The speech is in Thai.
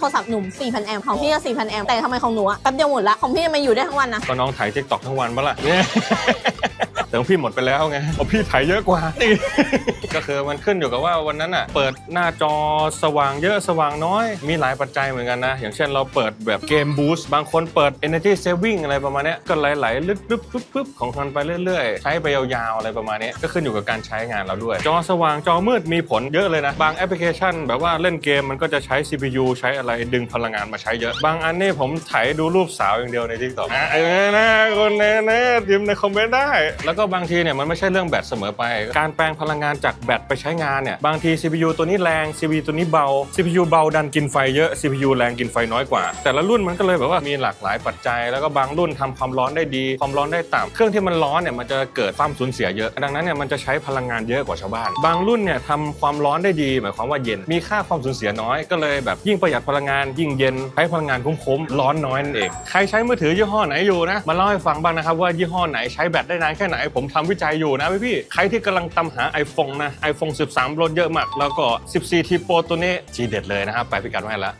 โทรศัพท์หนุ่ม4,000แอมป์ของพี่ก็4,000แอมป์แต่ทำไมของหนูอะแป๊บเดียวหมดละของพี่ทำไมอยู่ได้ทั้งวันนะ ก็น้องถ่ายทิกตอกทั้งวันปะล่ะเนี่ย แต่ของพี่หมดไปแล้วไงเพราะพี่ถ่ายเยอะกว่านี่ ก็คือมันขึ้นอยู่กับว่าวันนั้นอะเปิดหน้าจอสว่างเยอะสว่างน้อย มีหลายปัจจัยเหมือนกันนะ อย่างเช่นเราเปิดแบบเกมบูสต์บางคนเปิด Energy Saving อะไรประมาณเนี้ยก็ไหลๆลึกปึ๊บปึ๊บปึ๊บของมันไปเรื่อยๆ ใช้ไปยาวๆอะไรประมาณนี้ก็ขึ้นอยู่กับการใช้งานเราด้วย จอสว่างจอมืดมีผลเยอะเลยนะ บางแอปพลิเคชัน แบบว่าเล่นเกมมันก็จะใช้ CPU ใช้อะไรดึงพลังงานมาใช้เยอะ บางอันนี่ผมถ่ายดูรูปสาวอย่างเดียวใน TikTok นะเออนะคนแน่แน่ๆพิมพ์ในคอมเมนต์ได้แล้วก็ก็บางทีเนี่ยมันไม่ใช่เรื่องแบตเสมอไป การแปลงพลังงานจากแบตไปใช้งานเนี่ยบางที CPU ตัวนี้แรง CPU ตัวนี้เบา CPU เบาดันกินไฟเยอะ CPU แรงกินไฟน้อยกว่า แต่ละรุ่นมันก็เลยแบบว่ามีหลากหลายปัจจัย แล้วก็บางรุ่นทำความร้อนได้ดี ความร้อนได้ต่ำเครื่องที่มันร้อนเนี่ยมันจะเกิดความสูญเสียเยอะ ดังนั้นเนี่ยมันจะใช้พลังงานเยอะกว่าชาวบ้าน บางรุ่นเนี่ยทำความร้อนได้ดี หมายความว่าเย็นมีค่าความสูญเสียน้อยก็เลยแบบยิ่งประหยัดพลังงาน ยิ่งเย็นใช้พลังงานคุ้มๆร้อนน้อยนั่นเองใครใช้มือถือยี่ห้อไหนอยู่นะมาเล่าให้ฟังบ้างนะครับว่ายี่ห้อไหนใช้แบตได้นานแค่ไหนผมทำวิจัยอยู่นะพี่ๆใครที่กำลังตามหา iPhone นะ iPhone 13ลดเยอะมาก แล้วก็ 14 T Pro ตัวนี้ทีเด็ดเลยนะครับ ไปพิกัดไว้แล้ว